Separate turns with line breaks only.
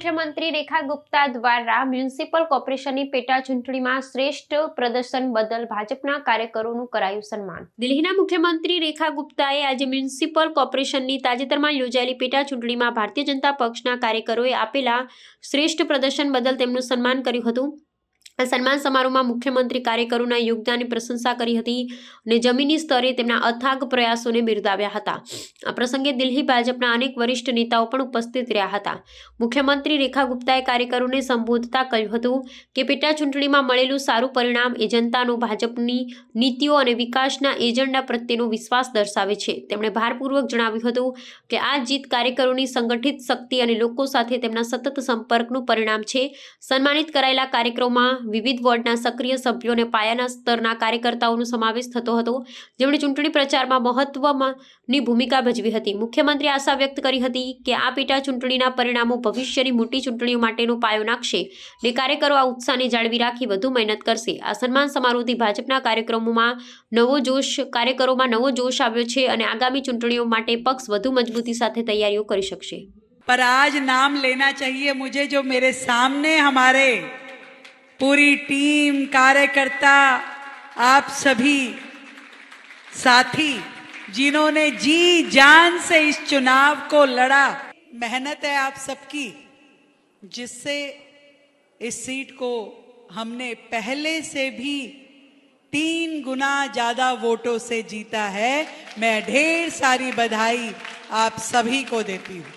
મુખ્યમંત્રી રેખા ગુપ્તા દ્વારા મ્યુનિસિપલ કોર્પોરેશનની પેટા ચૂંટણીમાં શ્રેષ્ઠ પ્રદર્શન બદલ ભાજપના કાર્યકરોનું કરાયું સન્માન. દિલ્હીના મુખ્યમંત્રી રેખા ગુપ્તાએ આજે મ્યુનિસિપલ કોર્પોરેશનની તાજેતરમાં યોજાયેલી પેટા ચૂંટણીમાં ભારતીય જનતા પક્ષના કાર્યકરોએ આપેલા શ્રેષ્ઠ પ્રદર્શન બદલ તેમનું સન્માન કર્યું હતું. આ સન્માન સમારોહમાં મુખ્યમંત્રી કાર્યકરોના યોગદાનની પ્રશંસા કરી હતી અને જમીની સ્તરે તેમના અથાગ પ્રયાસોને બિરદાવ્યા હતા. આ પ્રસંગે દિલ્હી ભાજપના અનેક વરિષ્ઠ નેતાઓ પણ ઉપસ્થિત રહ્યા હતા. મુખ્યમંત્રી રેખા ગુપ્તાએ કાર્યકરોને સંબોધતા કહ્યું હતું કે, પેટા ચૂંટણીમાં મળેલું સારું પરિણામ એ જનતાનો ભાજપની નીતિઓ અને વિકાસના એજન્ડા પ્રત્યેનો વિશ્વાસ દર્શાવે છે. તેમણે ભારપૂર્વક જણાવ્યું હતું કે, આ જીત કાર્યકરોની સંગઠિત શક્તિ અને લોકો સાથે તેમના સતત સંપર્કનું પરિણામ છે. સન્માનિત કરાયેલા કાર્યક્રમમાં વિવિધ વોર્ડના સક્રિય સભ્યો અને પાયાના સ્તરના કાર્યકર્તાઓનો સમાવેશ થતો હતો જેમણે ચૂંટણી પ્રચારમાં મહત્વની ભૂમિકા ભજવી હતી મુખ્યમંત્રીએ આશા વ્યક્ત કરી હતી કે આ પેટા ચૂંટણીના પરિણામો ભવિષ્યની મોટી ચૂંટણીઓ માટેનો પાયો નાખશે ને કાર્યકરો આ ઉત્સાહને જાળવી રાખી વધુ મહેનત કરશે આ સન્માન સમારોહથી ભાજપના કાર્યક્રમોમાં નવો જોશ કાર્યકરોમાં નવો જોશ આવ્યો છે અને આગામી ચૂંટણીઓ માટે પક્ષ વધુ મજબૂતી સાથે તૈયારીઓ કરી શકશે
पर आज नाम लेना चाहिए मुझे जो मेरे सामने हमारे पूरी टीम, कार्यकर्ता, आप सभी साथी, जिन्होंने जी जान से इस चुनाव को लड़ा, मेहनत है आप सबकी, जिससे इस सीट को हमने पहले से भी तीन गुना ज़्यादा वोटों से जीता है। मैं ढेर सारी बधाई आप सभी को देती हूँ।